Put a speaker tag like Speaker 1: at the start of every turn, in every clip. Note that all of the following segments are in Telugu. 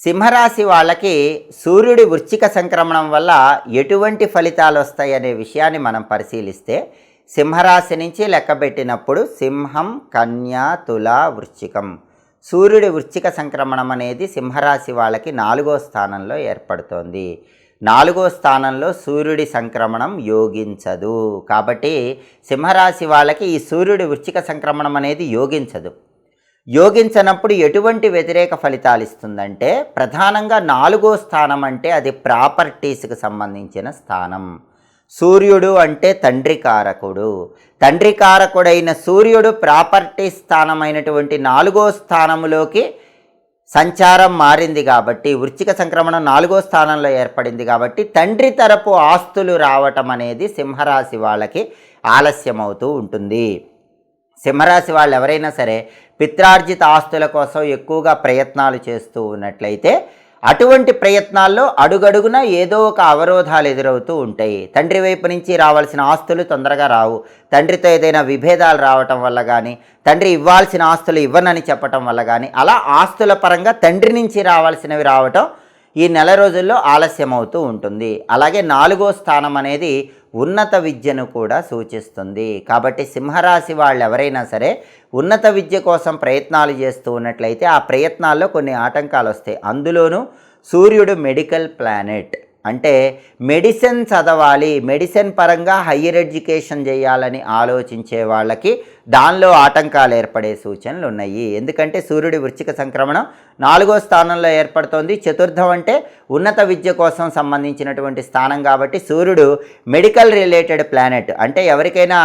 Speaker 1: సింహరాశి వాళ్ళకి సూర్యుడి వృశ్చిక సంక్రమణం వల్ల ఎటువంటి ఫలితాలు వస్తాయి అనే విషయాన్ని మనం పరిశీలిస్తే సింహరాశి నుంచి లెక్కబెట్టినప్పుడు సింహం కన్యా తుల వృశ్చికం. సూర్యుడి వృశ్చిక సంక్రమణం అనేది సింహరాశి వాళ్ళకి నాలుగో స్థానంలో ఏర్పడుతోంది. నాలుగో స్థానంలో సూర్యుడి సంక్రమణం యోగించదు. కాబట్టి సింహరాశి వాళ్ళకి ఈ సూర్యుడి వృశ్చిక సంక్రమణం అనేది యోగించదు. యోగించనప్పుడు ఎటువంటి వ్యతిరేక ఫలితాలు ఇస్తుందంటే ప్రధానంగా నాలుగో స్థానం అంటే అది ప్రాపర్టీస్కి సంబంధించిన స్థానం. సూర్యుడు అంటే తండ్రి కారకుడు. తండ్రి కారకుడైన సూర్యుడు ప్రాపర్టీ స్థానమైనటువంటి నాలుగో స్థానములోకి సంచారం మారింది కాబట్టి వృచ్చిక సంక్రమణం నాలుగో స్థానంలో ఏర్పడింది కాబట్టి తండ్రి తరపు ఆస్తులు రావటం అనేది సింహరాశి వాళ్ళకి ఆలస్యమవుతూ ఉంటుంది. సింహరాశి వాళ్ళు ఎవరైనా సరే పిత్రార్జిత ఆస్తుల కోసం ఎక్కువగా ప్రయత్నాలు చేస్తూ ఉన్నట్లయితే అటువంటి ప్రయత్నాల్లో అడుగడుగున ఏదో ఒక అవరోధాలు ఎదురవుతూ ఉంటాయి. తండ్రి వైపు నుంచి రావాల్సిన ఆస్తులు తొందరగా రావు. తండ్రితో ఏదైనా విభేదాలు రావటం వల్ల కానీ తండ్రి ఇవ్వాల్సిన ఆస్తులు ఇవ్వనని చెప్పటం వల్ల కానీ అలా ఆస్తుల పరంగా తండ్రి నుంచి రావాల్సినవి రావటం ఈ నెల రోజుల్లో ఆలస్యం అవుతూ ఉంటుంది. అలాగే నాలుగో స్థానం అనేది ఉన్నత విద్యను కూడా సూచిస్తుంది. కాబట్టి సింహరాశి వాళ్ళు ఎవరైనా సరే ఉన్నత విద్య కోసం ప్రయత్నాలు చేస్తూ ఉన్నట్లయితే ఆ ప్రయత్నాల్లో కొన్ని ఆటంకాలు వస్తాయి అందులోనూ సూర్యుడు మెడికల్ ప్లానెట్. అంటే మెడిసిన్ చదవాలి మెడిసిన్ పరంగా హయ్యర్ ఎడ్యుకేషన్ చేయాలని ఆలోచించే వాళ్ళకి దానిలో ఆటంకాలు ఏర్పడే సూచనలు ఉన్నాయి. ఎందుకంటే సూర్యుడి వృచ్చిక సంక్రమణం నాలుగో స్థానంలో ఏర్పడుతోంది. చతుర్థం అంటే ఉన్నత విద్య కోసం సంబంధించినటువంటి స్థానం కాబట్టి సూర్యుడు మెడికల్ రిలేటెడ్ ప్లానెట్ అంటే ఎవరికైనా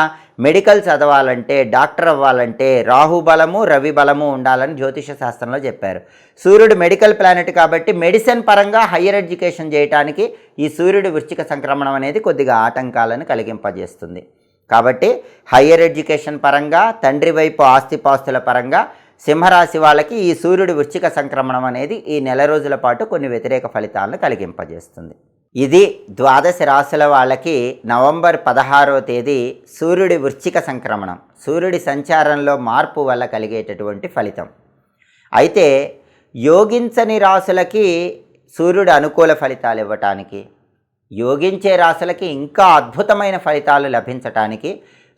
Speaker 1: మెడికల్ చదవాలంటే డాక్టర్ అవ్వాలంటే రాహు బలము రవి బలము ఉండాలని జ్యోతిష శాస్త్రంలో చెప్పారు. సూర్యుడు మెడికల్ ప్లానెట్ కాబట్టి మెడిసిన్ పరంగా హయ్యర్ ఎడ్యుకేషన్ చేయడానికి ఈ సూర్యుడు వృశ్చిక సంక్రమణం అనేది కొద్దిగా ఆటంకాలను కలిగింపజేస్తుంది. కాబట్టి హయ్యర్ ఎడ్యుకేషన్ పరంగా తండ్రి వైపు ఆస్తిపాస్తుల పరంగా సింహరాశి వాళ్ళకి ఈ సూర్యుడు వృశ్చిక సంక్రమణం అనేది ఈ నెల రోజుల పాటు కొన్ని వ్యతిరేక ఫలితాలను కలిగింపజేస్తుంది. ఇది ద్వాదశ రాశుల వాళ్ళకి నవంబర్ పదహారో తేదీ సూర్యుడి వృశ్చిక సంక్రమణం. సూర్యుడి సంచారంలో మార్పు వల్ల కలిగేటటువంటి ఫలితం. అయితే యోగించని రాశులకి సూర్యుడు అనుకూల ఫలితాలు ఇవ్వటానికి యోగించే రాశులకి ఇంకా అద్భుతమైన ఫలితాలు లభించటానికి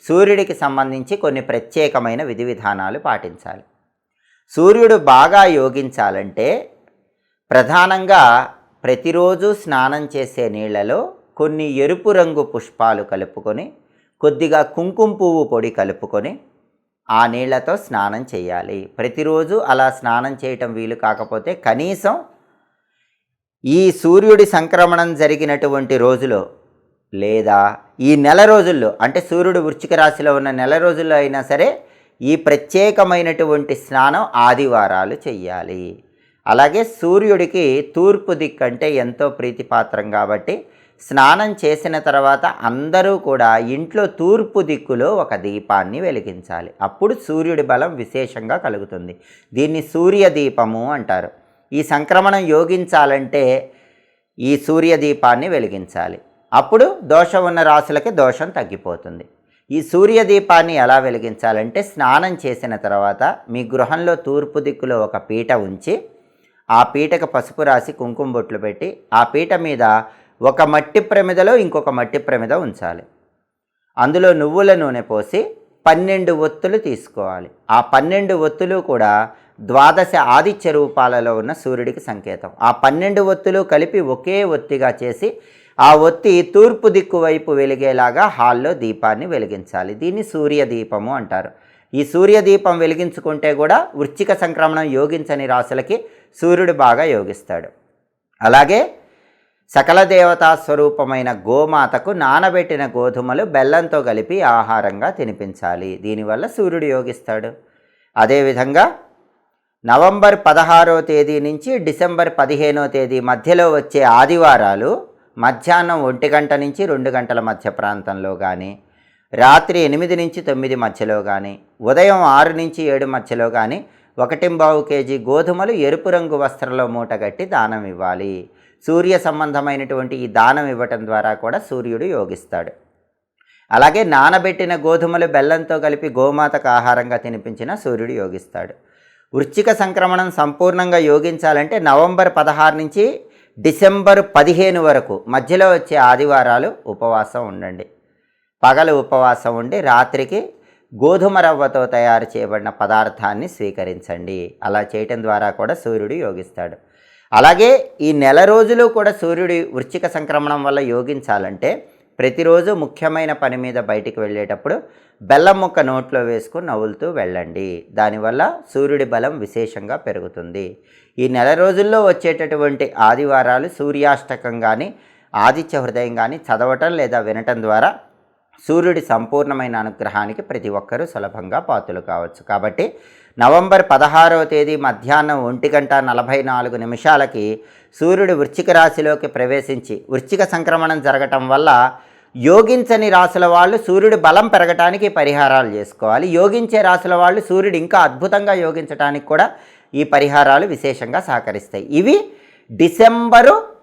Speaker 1: సూర్యుడికి సంబంధించి కొన్ని ప్రత్యేకమైన విధి విధానాలు పాటించాలి. సూర్యుడు బాగా యోగించాలంటే ప్రధానంగా ప్రతిరోజు స్నానం చేసే నీళ్ళలో కొన్ని ఎరుపు రంగు పుష్పాలు కలుపుకొని కొద్దిగా కుంకుమ పువ్వు పొడి కలుపుకొని ఆ నీళ్ళతో స్నానం చేయాలి. ప్రతిరోజు అలా స్నానం చేయటం వీలు కాకపోతే కనీసం ఈ సూర్యుడి సంక్రమణం జరిగినటువంటి రోజులో లేదా ఈ నెల రోజుల్లో అంటే సూర్యుడు వృచ్చిక రాశిలో ఉన్న నెల రోజుల్లో అయినా సరే ఈ ప్రత్యేకమైనటువంటి స్నానం ఆదివారాలు చెయ్యాలి అలాగే సూర్యుడికి తూర్పు దిక్కు అంటే ఎంతో ప్రీతిపాత్రం కాబట్టి స్నానం చేసిన తర్వాత అందరూ కూడా ఇంట్లో తూర్పు దిక్కులో ఒక దీపాన్ని వెలిగించాలి. అప్పుడు సూర్యుడి బలం విశేషంగా కలుగుతుంది. దీన్ని సూర్య దీపము అంటారు. ఈ సంక్రమణం యోగించాలంటే ఈ సూర్య దీపాన్ని వెలిగించాలి. అప్పుడు దోషం ఉన్న రాశులకి దోషం తగ్గిపోతుంది. ఈ సూర్య దీపాన్ని ఎలా వెలిగించాలంటే స్నానం చేసిన తర్వాత మీ గృహంలో తూర్పు దిక్కులో ఒక పీట ఉంచి ఆ పీటకు పసుపు రాసి కుంకుమ బొట్లు పెట్టి ఆ పీట మీద ఒక మట్టి ప్రమిదలో ఇంకొక మట్టి ప్రమిద ఉంచాలి. అందులో నువ్వుల నూనె పోసి పన్నెండు ఒత్తులు తీసుకోవాలి. ఆ పన్నెండు ఒత్తులు కూడా ద్వాదశ ఆదిత్య రూపాలలో ఉన్న సూర్యుడికి సంకేతం. ఆ పన్నెండు ఒత్తులు కలిపి ఒకే ఒత్తిగా చేసి ఆ ఒత్తి తూర్పు దిక్కు వైపు వెలిగేలాగా హాల్లో దీపాన్ని వెలిగించాలి. దీన్ని సూర్య దీపము అంటారు. ఈ సూర్యదీపం వెలిగించుకుంటే కూడా వృచ్చిక సంక్రమణం యోగించని రాశులకి సూర్యుడు బాగా యోగిస్తాడు. అలాగే సకల దేవతా స్వరూపమైన గోమాతకు నానబెట్టిన గోధుమలు బెల్లంతో కలిపి ఆహారంగా తినిపించాలి. దీనివల్ల సూర్యుడు యోగిస్తాడు. అదేవిధంగా నవంబర్ పదహారో తేదీ నుంచి డిసెంబర్ పదిహేనో తేదీ మధ్యలో వచ్చే ఆదివారాలు మధ్యాహ్నం ఒంటి గంట నుంచి రెండు గంటల మధ్య ప్రాంతంలో కానీ రాత్రి ఎనిమిది నుంచి తొమ్మిది మధ్యలో కానీ ఉదయం ఆరు నుంచి ఏడు మధ్యలో కానీ ఒకటింబావు కేజీ గోధుమలు ఎరుపు రంగు వస్త్రంలో మూటగట్టి దానం ఇవ్వాలి. సూర్య సంబంధమైనటువంటి ఈ దానం ఇవ్వటం ద్వారా కూడా సూర్యుడు యోగిస్తాడు. అలాగే నానబెట్టిన గోధుమలు బెల్లంతో కలిపి గోమాతకు ఆహారంగా తినిపించిన సూర్యుడు యోగిస్తాడు. వృశ్చిక సంక్రమణం సంపూర్ణంగా యోగించాలంటే నవంబర్ పదహారు నుంచి డిసెంబర్ పదిహేను వరకు మధ్యలో వచ్చే ఆదివారాలు ఉపవాసం ఉండండి. పగలు ఉపవాసం ఉండి రాత్రికి గోధుమ రవ్వతో తయారు చేయబడిన పదార్థాన్ని స్వీకరించండి. అలా చేయటం ద్వారా కూడా సూర్యుడు యోగిస్తాడు. అలాగే ఈ నెల రోజులు కూడా సూర్యుడి వృచ్చిక సంక్రమణం వల్ల యోగించాలంటే ప్రతిరోజు ముఖ్యమైన పని మీద బయటికి వెళ్ళేటప్పుడు బెల్లం ముక్క నోట్లో వేసుకుని నవ్వులుతూ వెళ్ళండి. దానివల్ల సూర్యుడి బలం విశేషంగా పెరుగుతుంది. ఈ నెల రోజుల్లో వచ్చేటటువంటి ఆదివారాలు సూర్యాష్టకం కానీ ఆదిత్య హృదయం కానీ చదవటం లేదా వినటం ద్వారా సూర్యుడి సంపూర్ణమైన అనుగ్రహానికి ప్రతి ఒక్కరూ సులభంగా పాతులు కావచ్చు. కాబట్టి నవంబర్ పదహారవ తేదీ మధ్యాహ్నం ఒంటి గంట నలభై నాలుగు నిమిషాలకి సూర్యుడు వృశ్చిక రాశిలోకి ప్రవేశించి వృశ్చిక సంక్రమణం జరగటం వల్ల యోగించని రాసుల వాళ్ళు సూర్యుడు బలం పెరగటానికి పరిహారాలు చేసుకోవాలి. యోగించే రాసుల వాళ్ళు సూర్యుడు ఇంకా అద్భుతంగా యోగించడానికి కూడా ఈ పరిహారాలు విశేషంగా సహకరిస్తాయి. ఇవి డిసెంబరు